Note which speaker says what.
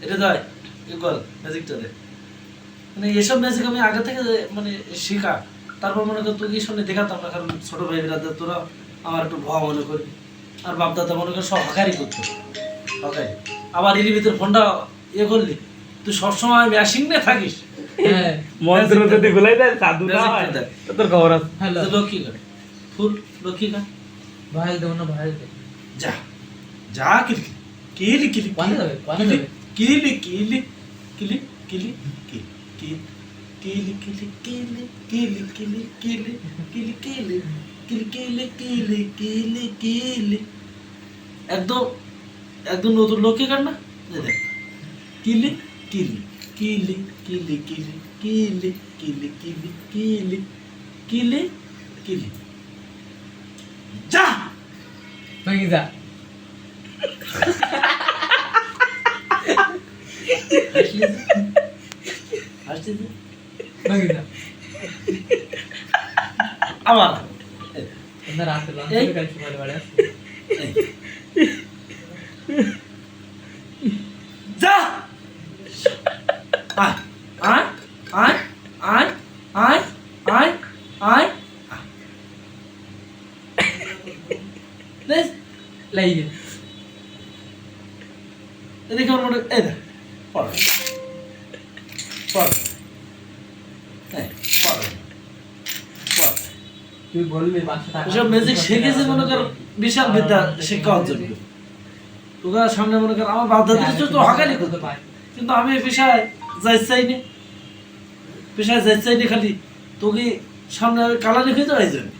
Speaker 1: এটা দেয় ইকুয়াল ম্যাজিকটা দে। মানে এসব ম্যাজিক আমি আগে থেকে মানে শেখা। তারপর মনে কর তোকে সামনে দেখাতাম না কারণ ছোট ভাই বিরাদের তোরা আমার একটু ভয় মনে করি। আর বাপ দাদা মনে কর সব হাকারি করতো। হাকারি। আবার এর ভিতরে ফোনটা ইয়ে করলি। তুই সবসময় ম্যাশিং নিয়ে থাকিস।
Speaker 2: হ্যাঁ।
Speaker 3: মন্ত্র যদি গুলাই দেয় সাধু না হয়।
Speaker 1: দেয়।
Speaker 3: তোর খবর আছে।
Speaker 1: লক্ষ্মী করে? ফুল লক্ষ্মী করে?
Speaker 2: ভাই দেবো না ভাই দে।
Speaker 1: যা। যা কিলি কিলি কিলি
Speaker 2: পানি যাবে, পানি যাবে।
Speaker 1: কিলি কিলি কিলি কিলি কিলি কিলি কিলি কিলি কিলি কিলি কিলি কিলি কিলি কিলি কিলি কিলি কিলি একদম একদম নতুন লক্ষ্মী কার না দেখ কিলি কিলি কিলি কিলি কিলি কিলি কিলি কিলি কিলি কিলি কিলি যা
Speaker 2: তুই যা
Speaker 1: আমার যা আয়
Speaker 2: তুই বলবি
Speaker 1: এসব ম্যাজিক শিখেছে মনে কর বিশাল বিদ্যা শিক্ষা অর্জন। সামনে মনে কর আমার
Speaker 2: হ্যাঁ,
Speaker 1: তো হাকালি করতে। পারে কিন্তু আমি পেশায় যাই চাই না পেশায় যাই চাই না খালি। তোকে সামনে কালা লিখে তো এই জন্য